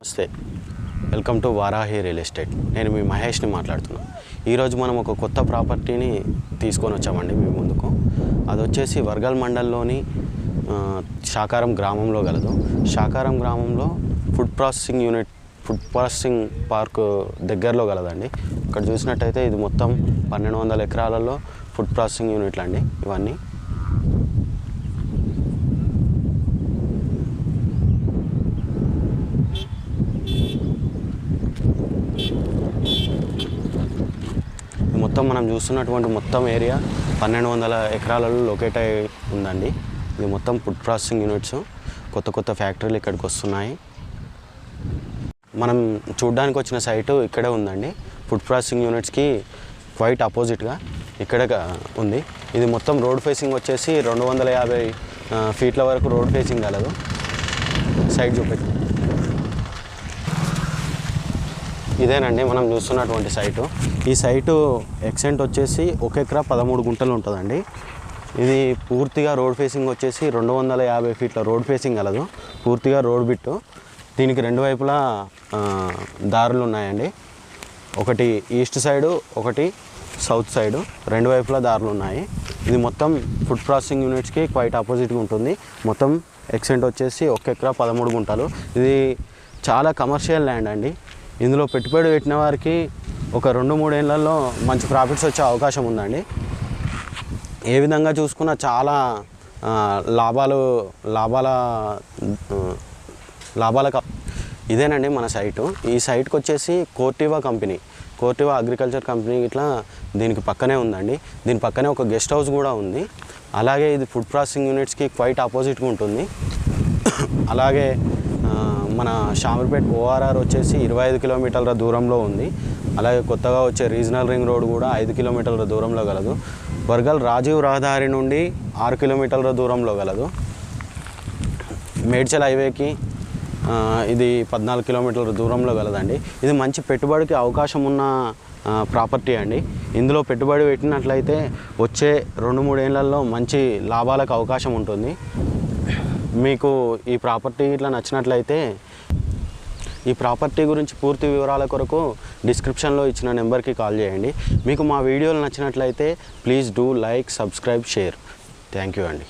నమస్తే. Welcome to Varahi real estate. నేను మీ మహేష్ని మాట్లాడుతున్నాను ఈరోజు మనం ఒక కొత్త ప్రాపర్టీని తీసుకొని వచ్చామండి మీ ముందుకు. అది వచ్చేసి వర్గల్ మండల్లోని ఆ, శాకారం గ్రామంలో గలదు. శాకారం గ్రామంలో food processing unit food processing park దగ్గరలో గలదండి. ఇక్కడ చూసినట్టయితే ఇది మొత్తం పన్నెండు వందల ఎకరాలలో ఫుడ్ ప్రాసెసింగ్ యూనిట్లు అండి ఇవన్నీ ఇది మొత్తం మనం చూస్తున్నటువంటి మొత్తం ఏరియా పన్నెండు వందల ఎకరాలలో లొకేట్ అయి ఉందండి. ఇది మొత్తం ఫుడ్ ప్రాసెసింగ్ యూనిట్స్ కొత్త కొత్త ఫ్యాక్టరీలు ఇక్కడికి వస్తున్నాయి. మనం చూడ్డానికి వచ్చిన సైటు ఇక్కడే ఉందండి. ఫుడ్ ప్రాసెసింగ్ యూనిట్స్కి క్వైట్ అపోజిట్గా ఇక్కడే ఉంది. ఇది మొత్తం రోడ్ ఫేసింగ్ వచ్చేసి రెండు వందల యాభై ఫీట్ల వరకు రోడ్ ఫేసింగ్ కలదు. సైడ్ చూపెట్టు. ఇదేనండి మనం చూస్తున్నటువంటి సైటు. ఈ సైటు ఎక్సెంట్ వచ్చేసి ఒక ఎకరా పదమూడు గుంటలు ఉంటుందండి. ఇది పూర్తిగా రోడ్ ఫేసింగ్ వచ్చేసి రెండు వందల యాభై ఫీట్ల రోడ్ ఫేసింగ్ కలదు. పూర్తిగా రోడ్ బిట్టు. దీనికి రెండు వైపులా దారులు ఉన్నాయండి. ఒకటి ఈస్ట్ సైడు ఒకటి సౌత్ సైడు. రెండు వైపులా దారులు ఉన్నాయి. ఇది మొత్తం ఫుడ్ ప్రాసెసింగ్ యూనిట్స్కి క్వైట్ ఆపోజిట్గా ఉంటుంది. మొత్తం ఎక్సెంట్ వచ్చేసి ఒక ఎకరా పదమూడు గుంటలు. ఇది చాలా కమర్షియల్ ల్యాండ్ అండి. ఇందులో పెట్టుబడి పెట్టిన వారికి ఒక రెండు మూడేళ్ళలో మంచి ప్రాఫిట్స్ వచ్చే అవకాశం ఉందండి. ఏ విధంగా చూసుకున్నా చాలా లాభాలు లాభాల లాభాల ఇదేనండి మన సైటు. ఈ సైట్కి వచ్చేసి Corteva company Corteva agriculture company ఇట్లా దీనికి పక్కనే ఉందండి. దీని పక్కనే ఒక గెస్ట్ హౌస్ కూడా ఉంది. అలాగే ఇది ఫుడ్ ప్రాసెసింగ్ యూనిట్స్కి క్వైట్ ఆపోజిట్గా ఉంటుంది. అలాగే మన షామర్పేట్ ఓఆర్ఆర్ వచ్చేసి ఇరవై ఐదు కిలోమీటర్ల దూరంలో ఉంది. అలాగే కొత్తగా వచ్చే రీజనల్ రింగ్ రోడ్ కూడా ఐదు కిలోమీటర్ల దూరంలో గలదు. వర్గల్ రాజీవ్ రహదారి నుండి ఆరు కిలోమీటర్ల దూరంలో గలదు. మేడ్చల్ హైవేకి ఇది పద్నాలుగు కిలోమీటర్ల దూరంలో గలదండి. ఇది మంచి పెట్టుబడికి అవకాశం ఉన్న ప్రాపర్టీ అండి. ఇందులో పెట్టుబడి పెట్టినట్లయితే వచ్చే రెండు మూడేళ్ళలో మంచి లాభాలకు అవకాశం ఉంటుంది. మీకు ఈ ప్రాపర్టీ ఇట్లా నచ్చినట్లయితే ఈ ప్రాపర్టీ గురించి పూర్తి వివరాల కొరకు డిస్క్రిప్షన్లో ఇచ్చిన నెంబర్కి కాల్ చేయండి. మీకు మా వీడియోలు నచ్చినట్లయితే please do like subscribe share. Thank you అండి.